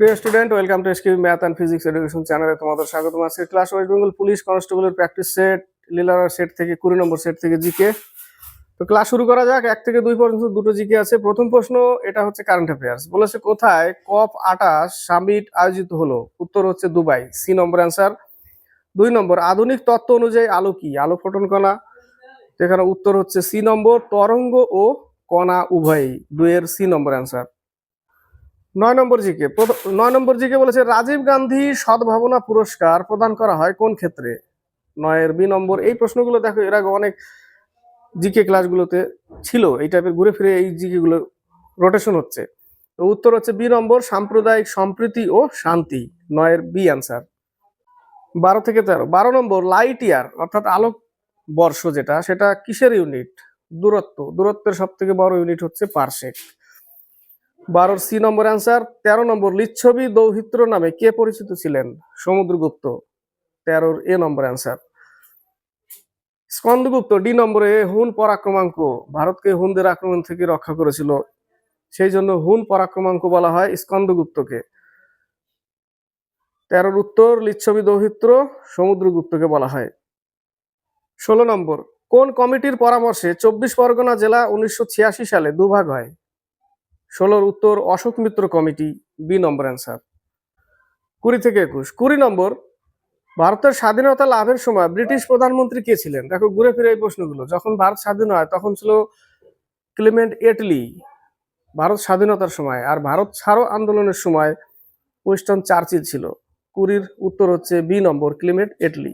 প্রিয় student welcome to SQ math and physics education চ্যানেলে তোমাদের স্বাগতম। আজকে ক্লাস ওয়েস্ট বেঙ্গল পুলিশ কনস্টেবলের প্র্যাকটিস সেট লিলার সেট থেকে, কুড়ি নম্বর সেট থেকে জিকে তো ক্লাস শুরু করা যাক, এক থেকে দুই পর্যন্ত দুটো জিকে আছে। প্রথম প্রশ্ন, এটা হচ্ছে কারেন্ট অ্যাফেয়ার্স বলেছে কোথায় কপ আটাশ সামিট আয়োজিত হলো? উত্তর হচ্ছে দুবাই। সি নম্বর অ্যান্সার দুই নম্বর, আধুনিক তত্ত্ব অনুযায়ী আলো কি? আলো ফোটন কণা। যেখানে উত্তর হচ্ছে সি নম্বর তরঙ্গ ও কণা উভয়ই। দুইয়ের সি নম্বর অ্যান্সার নয় নম্বর জিকে। নয় নম্বর জিকে বলেছে, রাজীব গান্ধী সদ্ভাবনা পুরস্কার প্রদান করা হয় কোন ক্ষেত্রে? নয়ের বি নম্বর। এই প্রশ্নগুলো দেখো, এর আগে অনেক জিকে ক্লাসগুলোতে ছিল, এই টাইপের ঘুরে ফিরে এই জিকে গুলো রোটেশন হচ্ছে। তো উত্তর হচ্ছে বি নম্বর, সাম্প্রদায়িক সম্প্রীতি ও শান্তি। নয়ের বি অ্যান্সার বারো থেকে তেরো। বারো নম্বর লাইট ইয়ার অর্থাৎ আলোক বর্ষ যেটা, সেটা কিসের ইউনিট দূরত্ব। দূরত্বের সব থেকে বড় ইউনিট হচ্ছে পারসেক বারোর সি নম্বর অ্যান্সার, তেরো নম্বর লিচ্ছবি দৌহিত্র নামে কে পরিচিত ছিলেন? সমুদ্রগুপ্ত, তেরোর A number answer. Skandagupta, D নম্বরে হুন পরাক্রমাঙ্ক। ভারতকে হুনদের আক্রমণ থেকে রক্ষা করেছিল। সেই জন্য হুন পরাক্রমাঙ্ক বলা হয় স্কন্দগুপ্তকে। তেরোর উত্তর, লিচ্ছবি দৌহিত্র, সমুদ্রগুপ্তকে বলা হয়। ষোলো নম্বর, কোন কমিটির পরামর্শে চব্বিশ পরগনা জেলা উনিশশো ছিয়াশি সালে দুভাগ হয়? ষোলোর উত্তর অশোক মিত্র কমিটি, বি নম্বর অ্যান্সার। কুড়ি থেকে একুশ। কুড়ি নম্বর, ভারতের স্বাধীনতা লাভের সময় ব্রিটিশ প্রধানমন্ত্রী কে ছিলেন? দেখো, ঘুরে ফিরে এই প্রশ্নগুলো। যখন ভারত স্বাধীন হয়, তখন ছিল ক্লিমেন্ট এটলি। ভারত স্বাধীনতার সময় আর ভারত ছাড়ো আন্দোলনের সময় ওয়েস্টার্ন চার্চিল ছিল। কুড়ির উত্তর হচ্ছে বি নম্বর, ক্লিমেন্ট এটলি।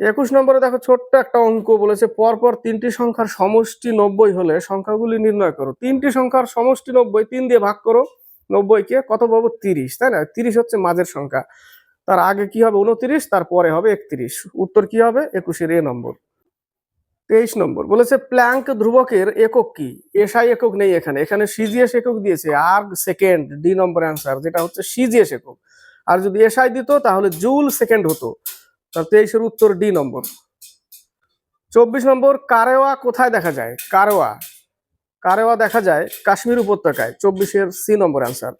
একুশ নম্বরে দেখো ছোট্ট একটা অঙ্ক বলেছে, পরপর তিনটি সংখ্যার সমষ্টি নব্বই হলে সংখ্যাগুলি নির্ণয় করো। তিনটি সংখ্যার সমষ্টি নব্বই, তিন দিয়ে ভাগ করো, নব্বইকে কত পাবো? তিরিশ, তাই না? তিরিশ হচ্ছে মাঝের সংখ্যা। তার আগে কি হবে? উনত্রিশ, তারপরে হবে একত্রিশ। উত্তর কি হবে? একুশের এ নম্বর। তেইশ নম্বর বলেছে, প্ল্যাঙ্ক ধ্রুবকের একক কি? এসআই একক নেই এখানে। এখানে সিজিএস একক দিয়েছে। আর সেকেন্ড, ডি নম্বর অ্যান্সার, যেটা হচ্ছে সিজিএস একক। আর যদি এসআই দিত, তাহলে জুল সেকেন্ড হতো। তেইশের উত্তর ডি নম্বর। চব্বিশ নম্বর, কারেওয়া কোথায় দেখা যায়? কারেওয়া। কারেওয়া দেখা যায় কাশ্মীর উপত্যকায়। চব্বিশের সি নম্বর অ্যান্সার।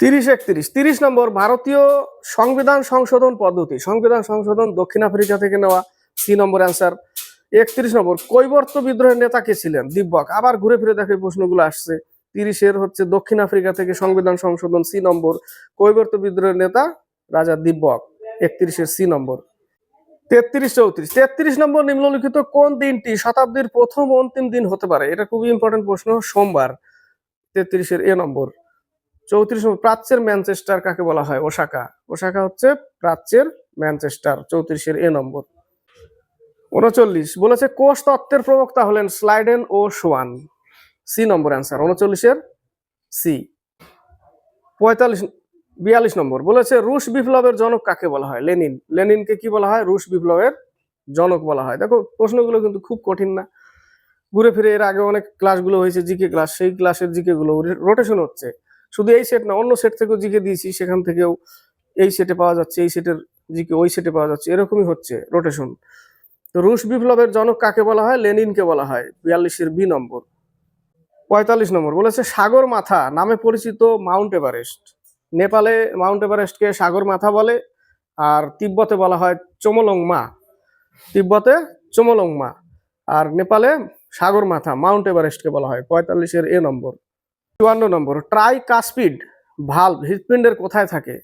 তিরিশ একত্রিশ। তিরিশ নম্বর, ভারতীয় সংবিধান সংশোধন পদ্ধতি। সংবিধান সংশোধন দক্ষিণ আফ্রিকা থেকে নেওয়া সি নম্বর অ্যান্সার। একত্রিশ নম্বর, কৈবর্ত বিদ্রোহের নেতা কে ছিলেন? দিব্যক। আবার ঘুরে ফিরে দেখে প্রশ্নগুলো আসছে। তিরিশের হচ্ছে দক্ষিণ আফ্রিকা থেকে সংবিধান সংশোধন সি নম্বর, কৈবর্ত বিদ্রোহের নেতা রাজা দিব্যক। একত্রিশের সি নম্বর। তেত্রিশ চৌত্রিশ। তেত্রিশ নম্বর নিম্নলিখিত কোন দিনটি শতাব্দীর প্রথম অন্তিম দিন হতে পারে? এটা খুবই ইম্পর্টেন্ট প্রশ্ন, সোমবার। তেত্রিশের এ নম্বর। চৌত্রিশ নম্বর, প্রাচ্যের ম্যানচেস্টার কাকে বলা হয়? ওসাকা। ওসাকা হচ্ছে প্রাচ্যের ম্যানচেস্টার, চৌত্রিশের এ নম্বর। উনচল্লিশ, বলেছে কোষ তত্ত্বের প্রবক্তা হলেন স্লাইডেন ও সোয়ান। সি নম্বর অ্যান্সার উনচল্লিশের সি। পঁয়তাল্লিশ বিয়াল্লিশ নম্বর, বলেছে রুশ বিপ্লবের জনক কাকে বলা হয়? লেনিন। লেনিনকে কি বলা হয়? রুশ বিপ্লবের জনক বলা হয়। দেখো, প্রশ্নগুলো কিন্তু খুব কঠিন না। ঘুরে ফিরে এর আগে অনেক ক্লাসগুলো হয়েছে জিকে ক্লাস, সেই ক্লাসের জিকে গুলো রোটেশন হচ্ছে। শুধু এই সেট না, অন্য সেট থেকেও জিকে দিয়েছি, সেখান থেকেও এই সেটে পাওয়া যাচ্ছে, এই সেটের জিকে ওই সেটে পাওয়া যাচ্ছে, এরকমই হচ্ছে রোটেশন তো রুশ বিপ্লবের জনক কাকে বলা হয়? লেনিনকে বলা হয়, বিয়াল্লিশের বি নম্বর। পঁয়তাল্লিশ নম্বর, বলেছে সাগর মাথা, নামে পরিচিত মাউন্ট এভারেস্ট। নেপালে মাউন্ট এভারেস্টকে সাগর মাথা বলে, আর তিব্বতে বলা হয় চমলংমা তিব্বতে চমলংমা আর নেপালে সাগর মাথা, মাউন্ট এভারেস্টকে বলা হয়। পঁয়তাল্লিশের এ নম্বর। চুয়ান্ন নম্বর ট্রাই কাসপিড ভাল্ব হৃৎপিণ্ডের কোথায় থাকে?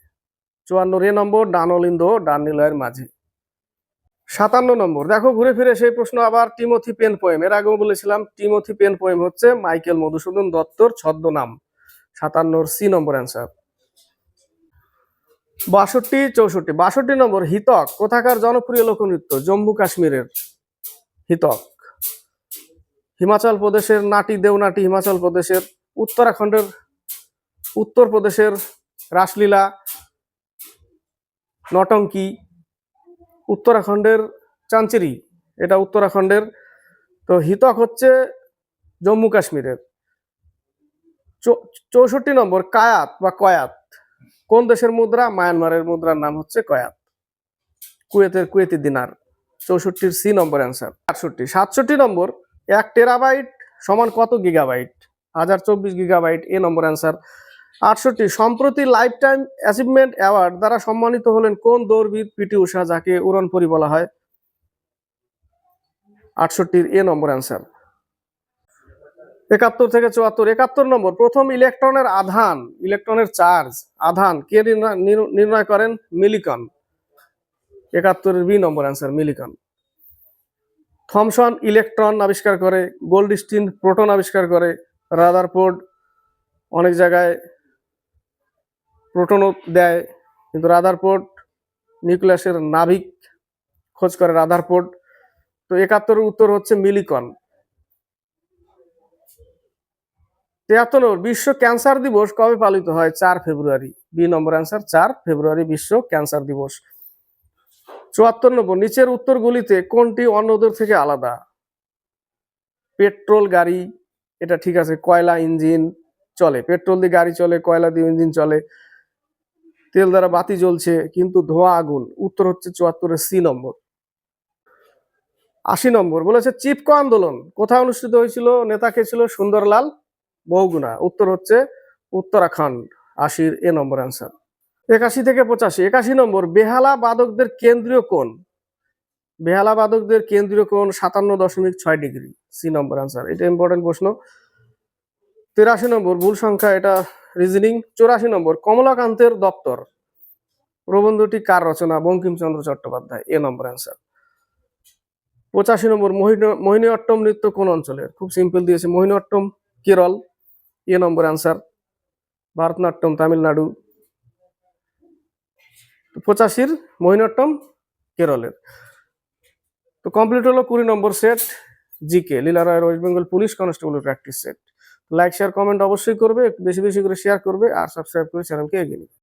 চুয়ান্ন এ নম্বর, ডানলিন্দ ডান নিলয়ের মাঝে। সাতান্ন নম্বর, দেখো ঘুরে ফিরে সেই প্রশ্ন আবার টিমোথি পেন পোয়েম। এর আগেও বলেছিলাম, টিমোথি পেন পোয়েম হচ্ছে মাইকেল মধুসূদন দত্তর ছদ্মনাম। সাতান্নর সি নম্বর অ্যান্সার। বাষট্টি চৌষট্টি, বাষট্টি নম্বর, হিতক, কোথাকার জনপ্রিয় লোকনৃত্য? জম্মু কাশ্মীরের হিতক। হিমাচল প্রদেশের নাটি, দেওনাটি হিমাচল প্রদেশের, উত্তরাখণ্ডের, উত্তর প্রদেশের রাসলীলা, নটঙ্কি, উত্তরাখণ্ডের চাঞ্চেরি, এটা উত্তরাখণ্ডের। তো হিতক হচ্ছে জম্মু কাশ্মীরের। চৌষট্টি নম্বর, কায়াত বা কয়াত। কোন দেশের মুদ্রা? মায়ানমারের মুদ্রার নাম হচ্ছে কয়াত। কুয়েতের কুয়েতি দিনার। চৌষট্টির সি নম্বর অ্যান্সার। আটষট্টি। সাতষট্টি নম্বর, এক টেরাবাইট সমান কত গিগাবাইট? হাজার চব্বিশ গিগাবাইট, এ নম্বর অ্যান্সার। আটষট্টি। সম্প্রতি লাইফ টাইম অ্যাচিভমেন্ট অ্যাওয়ার্ড দ্বারা সম্মানিত হলেন কোন দৌড়বিদ পিটি উষা, যাকে উড়নপরি বলা হয়? আটষট্টির এ নম্বর অ্যান্সার। একাত্তর থেকে চুয়াত্তর, একাত্তর নম্বর, প্রথম ইলেকট্রনের আধান, ইলেকট্রনের চার্জ, আধান, কে নির্ণয়- করেন? মিলিকন। একাত্তরের বি নম্বর অ্যান্সার মিলিকন। থমসন ইলেকট্রন আবিষ্কার করে, গোল্ডস্টিন প্রোটন আবিষ্কার করে, রাদারফোর্ড অনেক জায়গায় প্রোটনও দেয়, কিন্তু রাদারফোর্ড নিউক্লিয়াসের নাভিক খোঁজ করে রাদারফোর্ড। তো একাত্তরের উত্তর হচ্ছে মিলিকন। তিয়াত্তর, বিশ্ব ক্যান্সার দিবস কবে পালিত হয়? চার ফেব্রুয়ারি। বি নম্বর অ্যান্সার, চার ফেব্রুয়ারি বিশ্ব ক্যান্সার দিবস। চুয়াত্তর নম্বর, নিচের উত্তরগুলিতে কোনটি অন্যদের থেকে আলাদা? পেট্রোল গাড়ি, এটা ঠিক আছে, কয়লা, ইঞ্জিন চলে। পেট্রোল দিয়ে গাড়ি চলে, কয়লা দিয়ে ইঞ্জিন চলে। তেল দ্বারা বাতি জ্বলছে, কিন্তু ধোঁয়া আগুন। উত্তর হচ্ছে চুয়াত্তরের সি নম্বর। আশি নম্বর, বলেছে, চিপকো আন্দোলন কোথায় অনুষ্ঠিত হয়েছিল? নেতা কে ছিল সুন্দরলাল? বহুগুণা। উত্তর হচ্ছে উত্তরাখণ্ড। আশির এ নম্বর অ্যান্সার একাশি থেকে পঁচাশি। একাশি নম্বর, বেহালা বাদকদের কেন্দ্রীয় কোণ? বেহালা বাদকদের কেন্দ্রীয় কোণ সাতান্ন দশমিক ছয় ডিগ্রি। সি নম্বর অ্যান্সার এটা ইম্পর্টেন্ট প্রশ্ন। তিরাশি নম্বর, ভুল সংখ্যা, এটা রিজনিং চৌরাশি নম্বর, কমলাকান্তের দপ্তর। প্রবন্ধটি কার রচনা? Bankimchandra Chattopadhyay. A number answer পঁচাশি নম্বর, মোহিনী- মোহিনীঅট্টম নৃত্য কোন অঞ্চলের? খুব সিম্পল দিয়েছে। Mohiniyattam, Kerala. A number answer Bharatanatyam Tamil Nadu পঁচাশির মোহিনাট্যম কেরলের তো কমপ্লিট হলো কুড়ি নম্বর সেট জিকে লীলা রায়ের West Bengal police constable practice set like share comment অবশ্যই করবে বেশি বেশি করে শেয়ার করবে, আর সাবস্ক্রাইব করে চ্যানেলকে এগিয়ে নিবে।